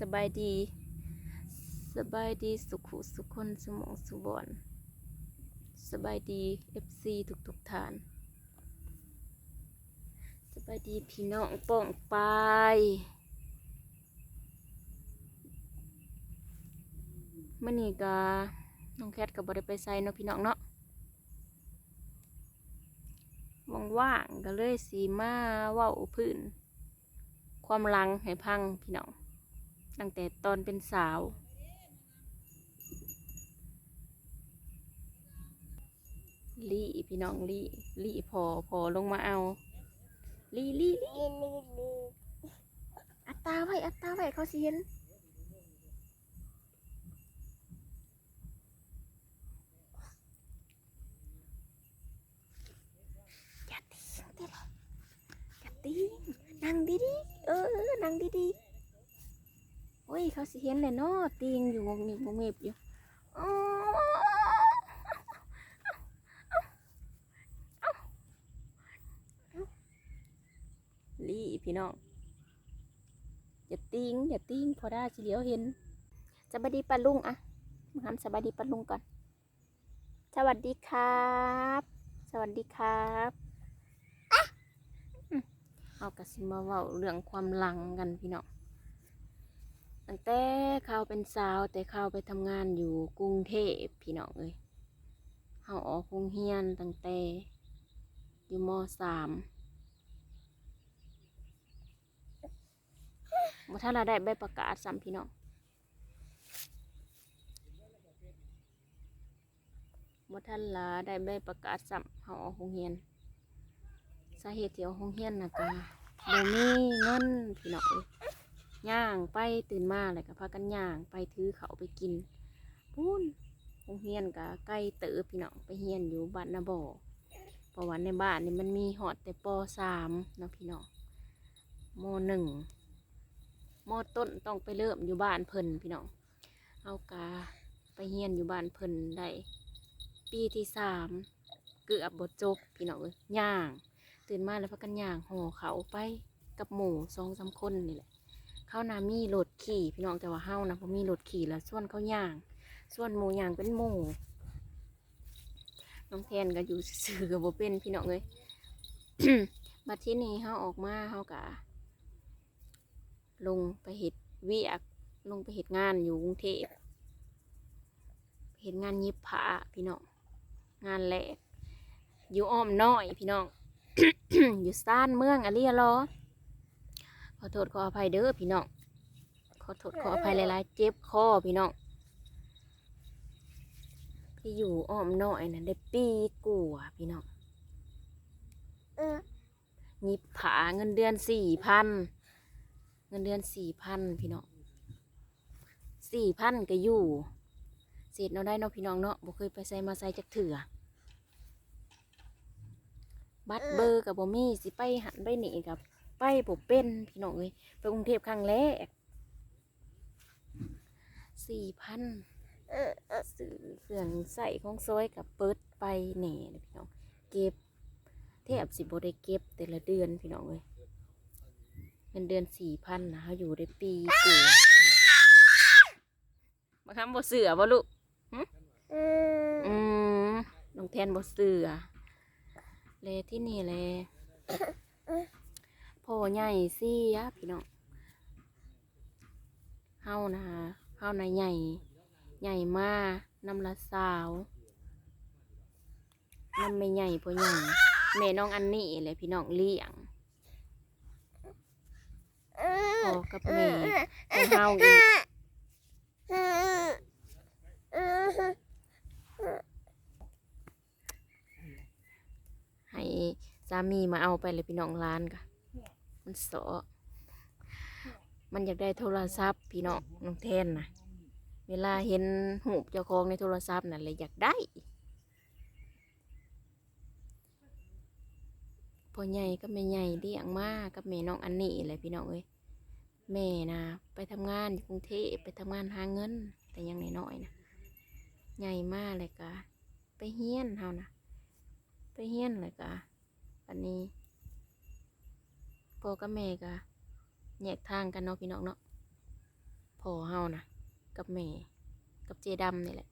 สบายดีสบายดีสุขุสุขคนสมองสุบอนสบายดีเอฟซีทุกทุกทาน สบายดีพี่น้องป้องไปายมื่อนี้ก็น้องแคทกับบริไปใส่เนาะพี่น้องเนาะว่างๆก็เลยสีมาว้าพื้น ความลังให้พังพี่น้อง ตั้งแต่ตอนเป็นสาว ลี่พี่น้องลี่ลี่พอพอลงมาเอา ลี่ลี่ลี่ลีลีลีอัตตาไว้อัตตาไว้เขาสิเห็นอย่าตีเด้อย่าตีนั่งดีๆเออนั่งดีๆโอ้ย เขาสิเห็นเลยเนาะตีงอยู่งงงิบงงงิบอยู่ลี่พี่น้องอย่าติงอย่าติงพอได้สิเหลียวเห็นสวัสดีปาลุงอะมาหันสวัสดีปาลุงก่อน สวัสดีครับ สวัสดีครับเอากระสิมาเว้าเรื่องความหลังกันพี่น้อง ตั้งแต่เขาเป็นสาวแต่เขาไปทำงานอยู่กรุงเทพพี่น้องเอ้ยเขาออกโรงเรียนตั้งแต่อยู่มสามบ่ถ้าเราได้ใบประกาศซ้ำพี่น้องบ่ท่านลาได้ใบประกาศซ้ำเฮาออกโรงเรียน สาเหตุที่ออกโรงเรียนน่ะก็บ่มีเงินพี่น้องเอ้ย ย่างไปตื่นมาแล้วก็พากันย่างไปถือเขาไปกินพูนโรงเรียนก็ใกล้เติบพี่น้องไปเรียนอยู่บ้านนาบ่อเพราะว่าในบ้านนี่มันมีฮอดแต่ป .3 เนะพี่น้องม .1 มต้นต้องไปเริ่มอยู่บ้านเพิ่นพี่น้องเอากาไปเฮียนอยู่บ้านเพิ่นได้ปีที่สามเกือบบทจบพี่น้องย่าง ตื่นมาแล้วพักกันย่างห่อเขาไปกับหมู่สองสามคนนี่แหละ เขานามีรถขี่ พี่น้องแต่ว่าเฮานะพอมีรถขี่แล้วส่วนเขาย่าง ส่วนหมูย่างเป็นหมูน้องแทนก็อยู่ซื่อกับบ่เป็นพี่น้องเอ้ยบัดที่นี้เฮาออกมาเฮากะลงไปเห็ดวียกลงไปเห็ดงานอยู่กรุงเทพเห็ดงานย็บผ้าพี่น้องงานแรกอยู่อ้อมน้อยพี่น้องอยู่ซ่านเมืองอะเรียรอ อโทษขออภัยเด้อพี่น้อง ขอโทษขออภัยหลายๆ เจ็บคอพี่น้อง ที่อยู่อ้อมน้อยนะได้ปีกว่าพี่น้องเออหยิบผาเงินเดือนสี่พัน เงินเดือนสี่พันพี่น้องสี่พันก็อยู่เศษเราได้เนาะพี่น้องเนาะบ่เคยไปใส่มาใส่จักเถื่อบัตรเบอร์กับบ่มีสิไปหันไปหนีกับ ไปบ่เป็นพี่น้องเอ้ยไปกรุงเทพครั้งแรกสี่พันเออเออซื้อเครื่องใส่ของซอยกับเปิดไปแหน่เลยพี่น้องเก็บแทบสิบ่ได้เก็บแต่ละเดือนพี่น้องเอ้ยเงินเดือนสี่พันนะเขาอยู่ได้ปีกว่ามาทำบ่เสือบ่ลูกเอออืมน้องแทนบ่เสือเลที่นี่แล พ่อใหญ่ซี่ยะพี่น้องเฮานะเฮานะใหญ่ใหญ่มานำละสาวนำไม่ใหญ่พ่อใหญ่แม่น้องอันนี้แหละพี่น้องเลี้ยงเอพ่อกับแม่ของเฮาอีกให้สามีมาเอาไปเลยพี่น้องร้านกะ มันสอมันอยากได้โทรศัพท์พี่น้องน้องแทนนะเวลาเห็นหูเจ้าของในโทรศัพท์นั่นเลยอยากได้พ่อใหญ่ก็แม่ใหญ่เลี้ยงมากกับแม่น้องอันนี้เลยพี่น้องเอ้ยแม่นะไปทำงานอยู่กรุงเทพไปทำงานหาเงิน แต่ยังน้อยๆนะใหญ่มากเลยกะไปเฮียนเฮานะไปเฮียนเลยกะอันนี้ พ่อกับแม่กะแยกทางกันเนาะพี่น้องเนาะพ่อเฮานะกับแม่กับเจดำนี่แหละ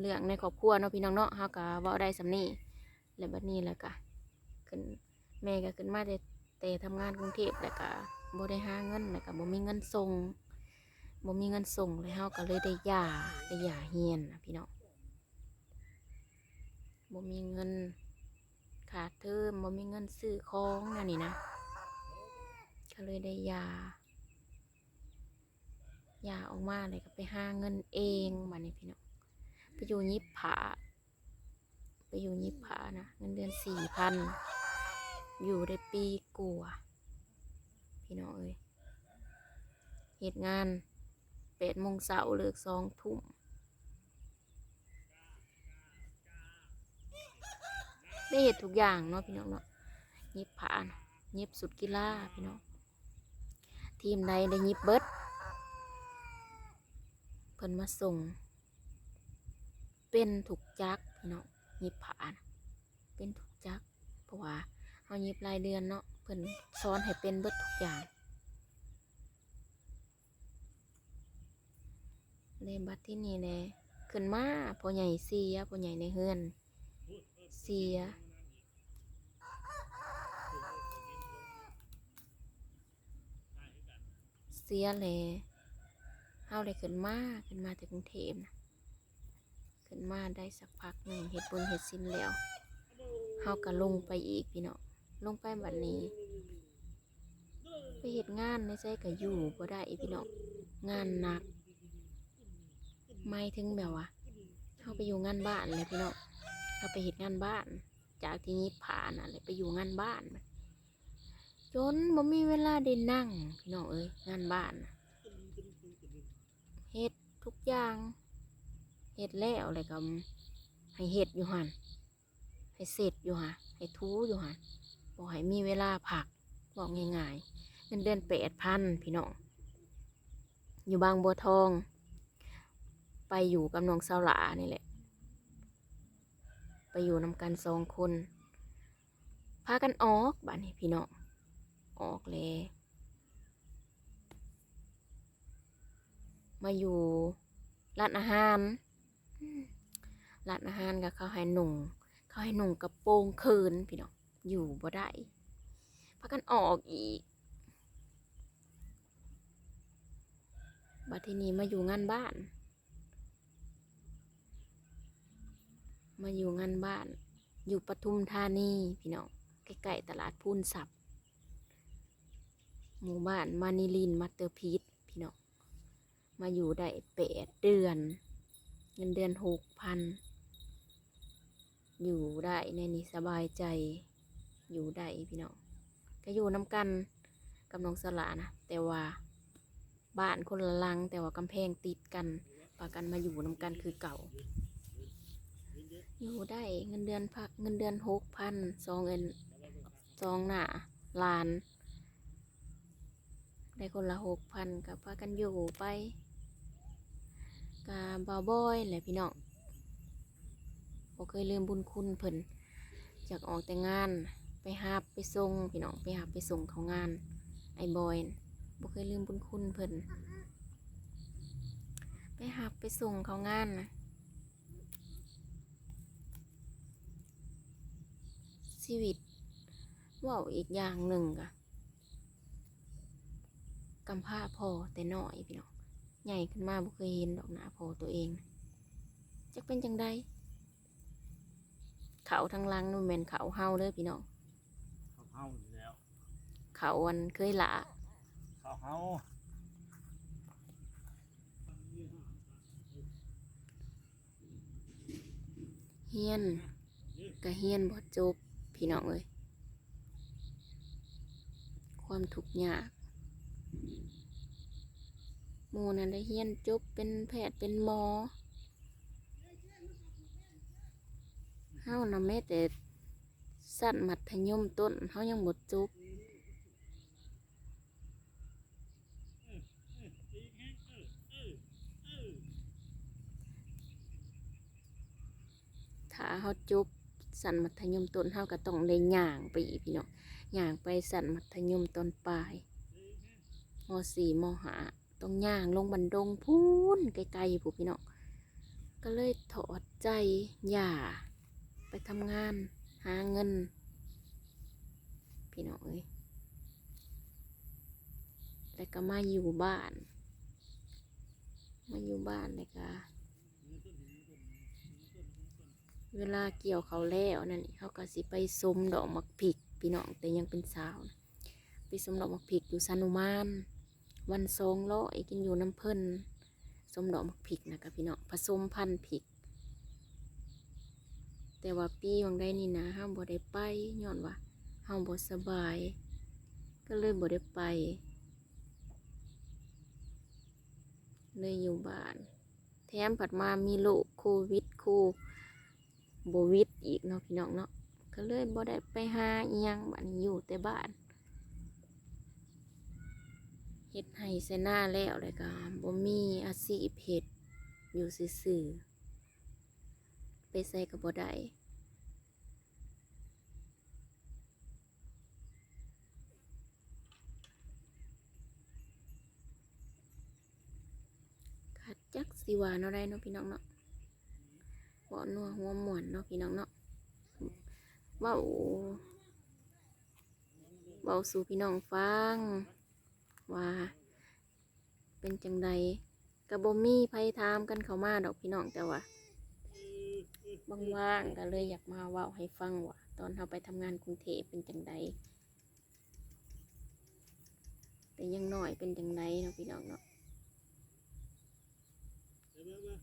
เรื่องในครอบครัวเนาะพี่น้องเนาะเฮาก็เว้าได้สำนี้และบัดนี้แล้วก็ขึ้นแม่ก็ขึ้นมาแต่แต่ทำงานกรุงเทพแล้วก็บ่ได้หาเงินแล้วก็บ่มีเงินส่งบ่มีเงินส่งเลยเฮาก็เลยได้หย่าได้หย่าเฮียนนะพี่น้องบ่มีเงิน ขาดเทอมบ่มีเงินซื้อของนั่นนี่นะก็เลยได้ยายาออกมาเลยก็ไปหาเงินเองบัดนี้พี่น้องไปอยู่ยิบผาไปอยู่ยิบผานะเงินเดือนสี่พันอยู่ได้ปีกลัวาพี่น้องเอ้ยเหตุงานแปดโมงเสาร์เลิกสองทุ่ม ได้เหตุทุกอย่างเนาะพี่น้องเนาะยิบผานะยิบสุดกีฬาพี่น้องทีมใดได้ยิบเบิดเพิ่นมาส่ง เป็นถูกจักพี่เนาะยิบผ่านเป็นถูกจัก เพราะว่าเอายิบรายเดือนเนาะเพิ่นสอนให้เป็นเบิดทุกอย่างเลบัดที่นี่เลยขึ้นมาพ่อใหญ่เสียพ่อใหญ่ในเฮือน เสียเสียเลยเฮาเลยขึ้นมาขึ้นมาจากกรุงเทพนะขึ้นมาได้สักพักหนึ่งเห็ดบุญเห็ดสิ้นแล้วเฮาก็ลงไปอีกพี่เนาะลงไปบัดนี้ ไปเห็ดงานในใจก็อยู่บ่ได้อีพี่เนาะงานหนัก ไม่ถึงแบบว่าเฮาไปอยู่งานบ้านเลยพี่เนาะเฮาไปเห็ดงานบ้าน จากที่นี้ผ่านอะไรไปอยู่งานบ้านมัน จนบ่มีเวลาได้นั่งพี่น้องเอ้ยงานบ้านเฮ็ดทุกอย่างเฮ็ดแล้วอะไรก็ให้เฮ็ดอยู่หันให้เสร็จอยู่หันให้ทูอยู่หันบอกให้มีเวลาพักบอกง่ายๆเงินเดือนแปดพันพี่น้องอยู่บางบัวทอง ไปอยู่กับน้องสาวหลานี่แหละ ไปอยู่นำกันสองคนพากันออกบ้านนี้พี่น้อง ออกเลยมาอยู่ร้านอาหารร้านอาหารก็เขาให้หนุ่งเขาให้หนุ่งกระโปรงคืนพี่น้องอยู่บ่ได้พักกันออกอีกบัดทีนี้มาอยู่งานบ้าน มาอยู่งานบ้าน อยู่ปทุมธานีพี่น้องใกล้ๆตลาดพูนสับ หมู่บ้านมานิลินมาเตอร์พีทพี่น้องมาอยู่ได้แปดเดือน เงินเดือนหกพันอยู่ได้ในนี้สบายใจอยู่ได้พี่น้องก็อยู่น้ำกันกับน้องสละนะแต่ว่าบ้านคนละลัง แต่ว่ากำแพงติดกันปากันมาอยู่น้ำกันคือเก่า อยู่ได้เงินเดือนพักเงินเดือนหกพันสองเงินสองหน้าลาน ได้คนละหกพันกับพากันอยู่ไปกับบาวบอยแหละพี่น้องบ่เคยลืมบุญคุณเพิ่นจากออกแต่งานไปหาบไปส่งพี่น้องไปหาบไปส่งเขางาน ไอ้บอยบ่เคยลืมบุญคุณเพิ่นไปหาบไปส่งเขางานนะชีวิตว่าอีกอย่างหนึ่งกะ กำพร้าพอแต่น้อยพี่น้องใหญ่ขึ้นมาบ่เคยเห็นดอกหนาพอตัวเองนะจักเป็นจังใดเขาทางหลังนู่นแม่นเขาเฮาเด้อพี่น้องเขาเฮาอยู่แล้วเขาอันเคยละเขาเฮาเฮียนกะเฮียนบ่จบพี่น้องเอ้ยความทุกข์ยาก หมูนั้นได้เฮียนจบเป็นแพทย์เป็นหมอเฮานำแม้แต่สั้นมัธยมต้นเฮายังบ่จบถ้าเฮาจบสันมัธยมต้นเฮาก็ต้องได้ย่างไปอีกพี่น้องย่างไปสันมัธยมต้นปลาย มสี่มหาต้องย่างลงบันดงพูนไกลๆผู้พี่น้องก็เลยถอดใจหย่าไปทำงานหาเงิน พี่น้องเอ้ยแล้วก็มาอยู่บ้าน มาอยู่บ้านเลยก็เวลาเกี่ยวเขาแล้วนั่นนี่เขาก็สิไปสมดอกมักผิกพี่น้องแต่ยังเป็นสาวนะไปสมดอกมักผิกอยู่ซานุมาน วันสองร้อยกินอยู่น้ำเพิ่นสมดอกมักผิกนะคะพี่น้องผสมพันธุ์ผิก แต่ว่าปีวังได้นี่นะห้ามบ่ได้ไปย้อนว่าห้ามบ่สบาย ก็เลยบ่ได้ไป เลยอยู่บ้าน แถมผัดมามีโรคโควิดโคโบวิดอีกเนาะพี่น้องเนาะก็เลยบ่ได้ไปหาอีหยังบัดนี้อยู่แต่บ้าน เฮ็ดให้ใส่หน้าแล้วเลยก็บ่มีอาชีพเฮ็ดอยู่ซื่อๆไปใส่ก็บ่ได้ขาดจักสิวาเนาะได้เนาะพี่น้องเนาะบ่นัวหัวหมวนเนาะพี่น้องเนาะเว้าเว้าสู่พี่น้องฟัง ว่า เป็นจังใดกะบ่มีไพถามกันเขามาดอกพี่น้องแต่ว่าว่างๆก็เลยอยากมาเว้าให้ฟังว่าตอนเราไปทำงานกรุงเทพเป็นจังใดแต่ยังหน่อยเป็นจังใดเนาะพี่น้องเนาะ เดี๋ยวเบิ่งเบิ่ง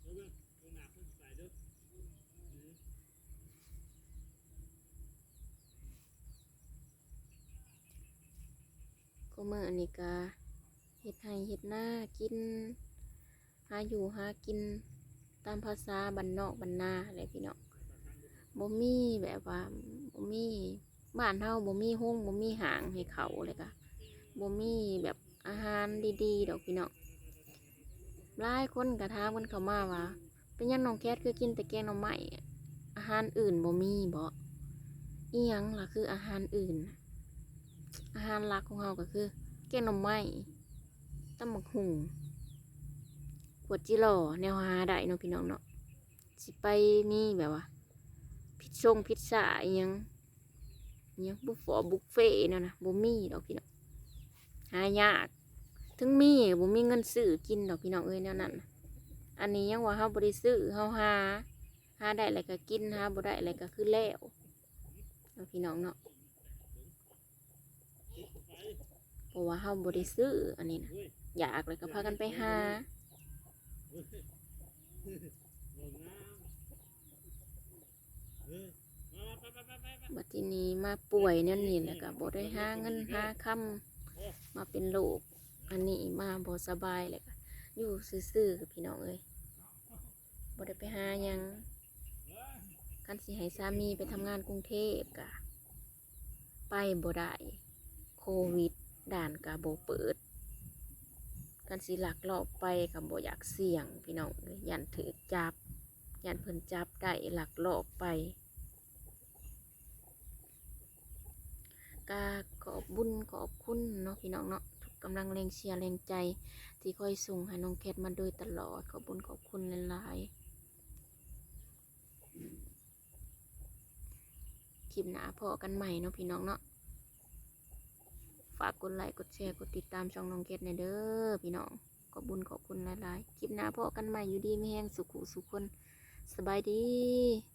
เดี๋ยวเบิ่งเบิ่งหน้าเพิ่นใส่เด้อ ก็เมื่ออันนี้ก็เฮ็ดให้เฮ็ดหน้ากิน หาอยู่หากินตามภาษาบ้านนอกบ้านนาอะไรพี่น้องบ่มีแบบว่าบ่มีบ้านเฮาบ่มีห้องบ่มีหางให้เขาเลยก็บ่มีแบบอาหารดีๆดอกพี่น้องหลายคนก็ถามกันเข้ามาว่าเป็นยังน้องแคทคือกินแต่แกงหน่อไม้อาหารอื่นบ่มีบ่อีหยังล่ะคืออาหารอื่น อาหารหลักของเราก็คือแกงหน่อไม้ตำบักหุ่งขวดจิหล่อแนวหาได้เนาะพี่น้องเนาะสิไปมีแบบว่าพิซซ่งพิซซ่าอหยังอหยังบุฟฟอบุฟเฟ่เนั่นะบ่มีดอกพี่น้องหายากถึงมีบ่มีเงินซื้อกินดอกพี่น้องเอ้ยแนวนั้นอันนี้ยังว่าเฮาบ่ได้ซื้อเฮาหาหาได้อะไรก็กินหาบ่ได้อะไรก็คือแล้วเนาะพี่น้องเนาะ เพราะว่าเฮาบ่ได้ซื้ออันนี้นะอยากเลยก็พากันไปหาเพื่อนไปหาบัดทีนี้มาป่วยเนี่ยนี่แหละก็บ่ได้หาเงินหาคำมาเป็นโรคอันนี้มาบ่สบายเลยก็อยู่ซื่อๆกับพี่น้องเอ้ยบ่ได้ไปหายังกันสิให้สามีไปทำงานกรุงเทพกะ ไปบ่ได้โควิด ด่านกะบ่เปิด กันสิหลักลอบไปกับบ่อยากเสี่ยงพี่น้องยยันถือจับยันเพิ่นจับได้หลักลอบไปกาขอบบุญขอบคุณเนาะพี่น้องเนาะทุกกำลังแรงเชียร์แรงใจ ที่คอยส่งให้น้องแคทมาโดยตลอดขอบบุญขอบคุณหลายๆคลิปหน้าพอกันใหม่เนาะพี่น้องเนาะ ฝากกดไลค์กดแชร์กดติดตามช่องน้องเกดในเด้อพี่น้องขอบบุญขอบคุณหลายๆคลิปหน้าพอกันใหม่อยู่ดีไม่แห้งสุขุสุขคนสบายดี